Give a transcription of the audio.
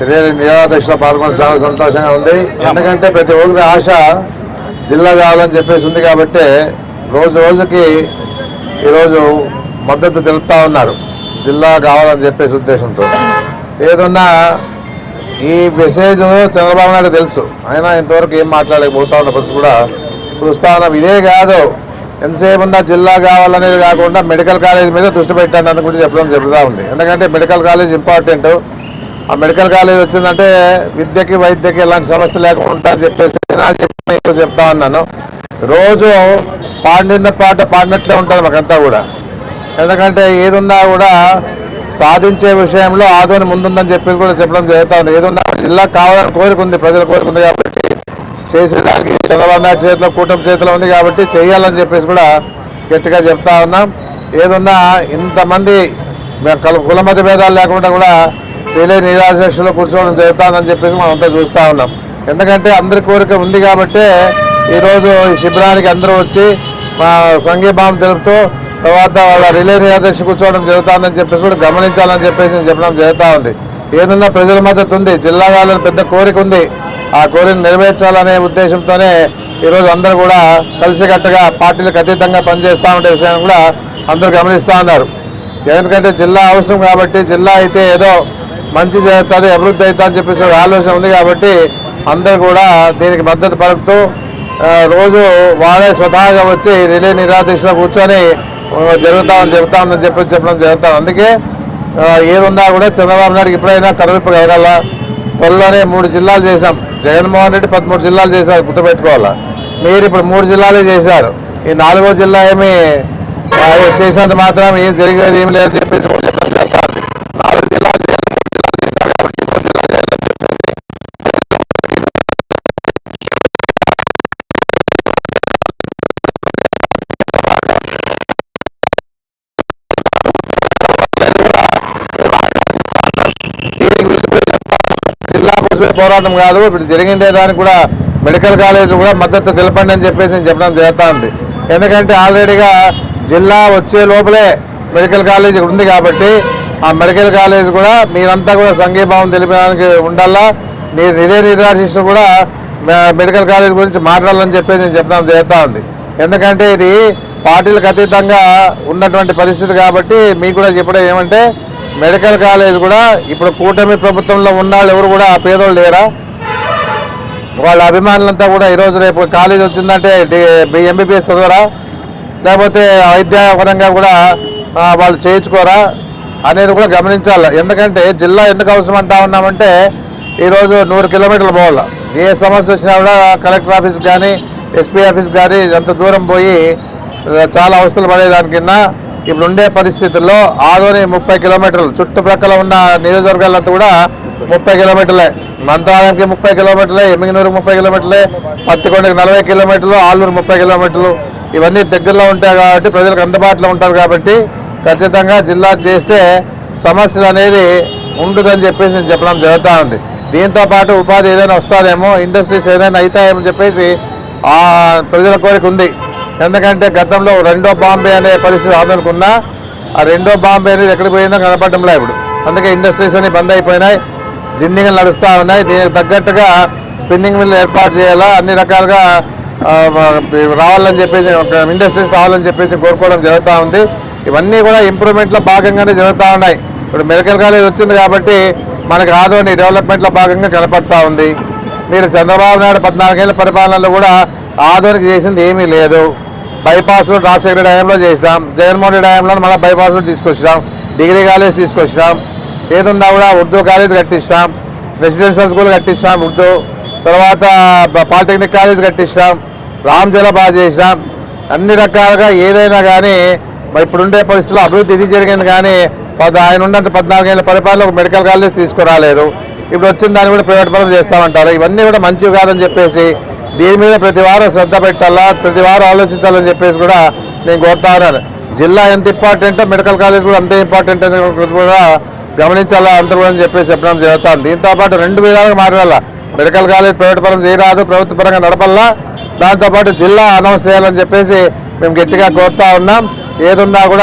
నిరాదక్షలో పాల్గొని చాలా సంతోషంగా ఉంది. ఎందుకంటే ప్రతి ఒక్కరి ఆశ జిల్లా కావాలని చెప్పేసి ఉంది కాబట్టి రోజు రోజుకి ఈరోజు మద్దతు తెలుపుతా ఉన్నారు. జిల్లా కావాలని చెప్పేసి ఉద్దేశంతో. ఏదన్నా ఈ మెసేజ్ చంద్రబాబు నాయుడు తెలుసు. అయినా ఇంతవరకు ఏం మాట్లాడకపోతా ఉన్న పరిస్థితి కూడా చూస్తా ఉన్నాం. ఇదే కాదు ఎంతసేపు ఉన్నా జిల్లా కావాలనేది కాకుండా మెడికల్ కాలేజ్ మీద దృష్టి పెట్టండి అని కూడా చెప్పడం జరుగుతూ ఉంది. ఎందుకంటే మెడికల్ కాలేజ్ ఇంపార్టెంట్. ఆ మెడికల్ కాలేజ్ వచ్చిందంటే విద్యకి వైద్యకి ఎలాంటి సమస్య లేకుండా చెప్పేసి నాకు చెప్పిన ఈరోజు చెప్తా ఉన్నాను. రోజు పాడిన పాట పాడినట్లే ఉంటుంది మాకంతా కూడా. ఎందుకంటే ఏదున్నా కూడా సాధించే విషయంలో ఆదోని ముందుందని చెప్పేసి కూడా చెప్పడం జరుగుతూ ఉంది. ఏదున్నా జిల్లా కావాలని కోరిక ఉంది ప్రజల కోరిక ఉంది కాబట్టి చేసేదానికి చంద్రబాబు నాయుడు చేతిలో కూటమి చేతిలో ఉంది కాబట్టి చేయాలని చెప్పేసి కూడా గట్టిగా చెప్తా ఉన్నాం. ఏదున్నా ఇంతమంది కుల మత భేదాలు లేకుండా కూడా తెలియ నిరాశలో కూర్చోవడం జరుగుతుందని చెప్పేసి మనం అంతా చూస్తూ ఉన్నాం. ఎందుకంటే అందరి కోరిక ఉంది కాబట్టి ఈరోజు ఈ శిబిరానికి అందరూ వచ్చి మా సంఘీభావం తెలుపుతూ తర్వాత వాళ్ళ రిలే నిరాదర్శి కూర్చోవడం జరుగుతుందని చెప్పేసి కూడా గమనించాలని చెప్పేసి నేను చెప్పడం జరుగుతూ ఉంది. ఏదన్నా ప్రజల మద్దతు ఉంది జిల్లా వాళ్ళని పెద్ద కోరిక ఉంది. ఆ కోరిక నెరవేర్చాలనే ఉద్దేశంతోనే ఈరోజు అందరూ కూడా కలిసికట్టుగా పార్టీలకు అతీతంగా పనిచేస్తూ ఉండే విషయాన్ని కూడా అందరూ గమనిస్తూ ఉన్నారు. ఎందుకంటే జిల్లా అవసరం కాబట్టి జిల్లా అయితే ఏదో మంచి చేస్తుంది అభివృద్ధి అవుతుంది అని చెప్పేసి ఒక ఆలోచన ఉంది కాబట్టి అందరూ కూడా దీనికి మద్దతు పలుకుతూ రోజు వాళ్ళే స్వతహాగా వచ్చి రిలే నిరాదేశంలో కూర్చొని జరుగుతామని చెబుతామని చెప్పి చెప్పడం జరుగుతాం అందుకే ఏదున్నా కూడా చంద్రబాబు నాయుడుకి ఎప్పుడైనా కనువిప్పు కలగాల. త్వరలోనే మూడు జిల్లాలు చేశాం. జగన్మోహన్ రెడ్డి పదమూడు జిల్లాలు చేశారు గుర్తుపెట్టుకోవాలా. మీరు ఇప్పుడు మూడు జిల్లాలే చేశారు. ఈ నాలుగో జిల్లా ఏమి చేసినంత మాత్రం ఏం జరిగేది ఏమి లేదని చెప్పేసి జిల్లా కోసమే పోరాటం కాదు ఇప్పుడు జరిగిండే దానికి కూడా మెడికల్ కాలేజ్ కూడా మద్దతు తెలపండి అని చెప్పేసి నేను చెప్పడం జరుగుతూ ఉంది ఎందుకంటే ఆల్రెడీగా జిల్లా వచ్చే లోపలే మెడికల్ కాలేజ్ ఉంది కాబట్టి ఆ మెడికల్ కాలేజ్ కూడా మీరంతా కూడా సంఘీభావం తెలిపడానికి ఉండాలా? మీరు నిదే నిర్దేశిస్తూ కూడా మెడికల్ కాలేజ్ గురించి మాట్లాడాలని చెప్పేసి నేను చెప్పడం జరుగుతూ ఉంది ఎందుకంటే ఇది పార్టీలకు అతీతంగా ఉన్నటువంటి పరిస్థితి కాబట్టి మీకు కూడా చెప్పడం ఏమంటే మెడికల్ కాలేజ్ కూడా ఇప్పుడు కూటమి ప్రభుత్వంలో ఉన్న వాళ్ళు ఎవరు కూడా పేదోళ్ళు లేరా? వాళ్ళ అభిమానులంతా కూడా ఈరోజు రేపు కాలేజ్ వచ్చిందంటే ఎంబీబీఎస్ చదవరా? లేకపోతే వైద్యపరంగా కూడా వాళ్ళు చేయించుకోరా? అనేది కూడా గమనించాలి. ఎందుకంటే జిల్లా ఎందుకు అవసరం అంటా ఉన్నామంటే ఈరోజు నూరు కిలోమీటర్లు పోవాలి. ఏ సమస్య వచ్చినా కూడా కలెక్టర్ ఆఫీస్ కానీ ఎస్పీ ఆఫీస్ కానీ అంత దూరం పోయి చాలా అవస్థలు పడేదానికన్నా ఇప్పుడు ఉండే పరిస్థితుల్లో ఆదోని ముప్పై కిలోమీటర్లు చుట్టుప్రక్కల ఉన్న నియోజకవర్గాలంతా కూడా ముప్పై కిలోమీటర్లే. మంత్రాలయంకి ముప్పై కిలోమీటర్లే ఎమ్మిగినూరుకి ముప్పై కిలోమీటర్లే పత్తికొండకి నలభై కిలోమీటర్లు ఆలూరు ముప్పై కిలోమీటర్లు. ఇవన్నీ దగ్గరలో ఉంటాయి కాబట్టి ప్రజలకు అందుబాటులో ఉంటుంది కాబట్టి ఖచ్చితంగా జిల్లా చేస్తే సమస్యలు అనేది ఉండదని చెప్పేసి నేను చెప్పడం జరుగుతూ ఉంది. దీంతో పాటు ఉపాధి ఏదైనా వస్తుందేమో ఇండస్ట్రీస్ ఏదైనా అవుతాయేమో చెప్పేసి ప్రజల కోరిక ఉంది. ఎందుకంటే గతంలో రెండో బాంబే అనే పరిస్థితి ఆదనుకున్నా ఆ రెండో బాంబే అనేది ఎక్కడికి పోయిందో కనపడటంలే ఇప్పుడు. అందుకే ఇండస్ట్రీస్ అన్ని బంద్ అయిపోయినాయి జిన్నింగ్లు నడుస్తూ ఉన్నాయి. దీనికి తగ్గట్టుగా స్పిన్నింగ్ మిల్లు ఏర్పాటు చేయాలా అన్ని రకాలుగా రావాలని చెప్పేసి ఇండస్ట్రీస్ రావాలని చెప్పేసి కోరుకోవడం జరుగుతూ ఉంది. ఇవన్నీ కూడా ఇంప్రూవ్మెంట్లో భాగంగానే జరుగుతూ ఉన్నాయి. ఇప్పుడు మెడికల్ కాలేజ్ వచ్చింది కాబట్టి మనకు ఆదోని డెవలప్మెంట్లో భాగంగా కనపడతా ఉంది. మీరు చంద్రబాబు నాయుడు పద్నాలుగేళ్ళ పరిపాలనలో కూడా ఆధునిక చేసింది ఏమీ లేదు. బైపాస్ రోడ్ రాజశేఖర డ్యాంలో చేసాం జగన్మోహన్ రెడ్డి డ్యాంలో మళ్ళీ బైపాస్ రోడ్ తీసుకొచ్చాం డిగ్రీ కాలేజ్ తీసుకొచ్చాం ఏదున్నా కూడా ఉర్దూ కాలేజ్ కట్టించాం రెసిడెన్షియల్ స్కూల్ కట్టించాం ఉర్దూ. తర్వాత పాలిటెక్నిక్ కాలేజ్ కట్టించాం రామ్జల బాగా చేసినాం. అన్ని రకాలుగా ఏదైనా కానీ మరి ఇప్పుడుండే పరిస్థితుల్లో అభివృద్ధి ఇది జరిగింది కానీ పద ఆయన ఉన్నట్టు పద్నాలుగేళ్ళ పరిపాలన ఒక మెడికల్ కాలేజ్ తీసుకురాలేదు. ఇప్పుడు వచ్చిన దాన్ని కూడా ప్రైవేట్ పరం చేస్తామంటారు. ఇవన్నీ కూడా మంచివి కాదని చెప్పేసి దీని మీద ప్రతి వారం శ్రద్ధ పెట్టాలా? ప్రతి వారం ఆలోచించాలని చెప్పేసి కూడా నేను కోరుతా ఉన్నాను. జిల్లా ఎంత ఇంపార్టెంటో మెడికల్ కాలేజ్ కూడా అంతే ఇంపార్టెంట్ అని కూడా గమనించాలా? అందరూ కూడా అని చెప్పేసి చెప్పడం జరుగుతుంది. దీంతో పాటు రెండు విధాలుగా మాట్లాడాలా? మెడికల్ కాలేజ్ ప్రైవేట్ పరం చేయరాదు ప్రభుత్వ పరంగా నడపల్లా? దాంతోపాటు జిల్లా అనౌన్స్ చేయాలని చెప్పేసి మేము గట్టిగా కోరుతా ఉన్నాం. ఏదున్నా కూడా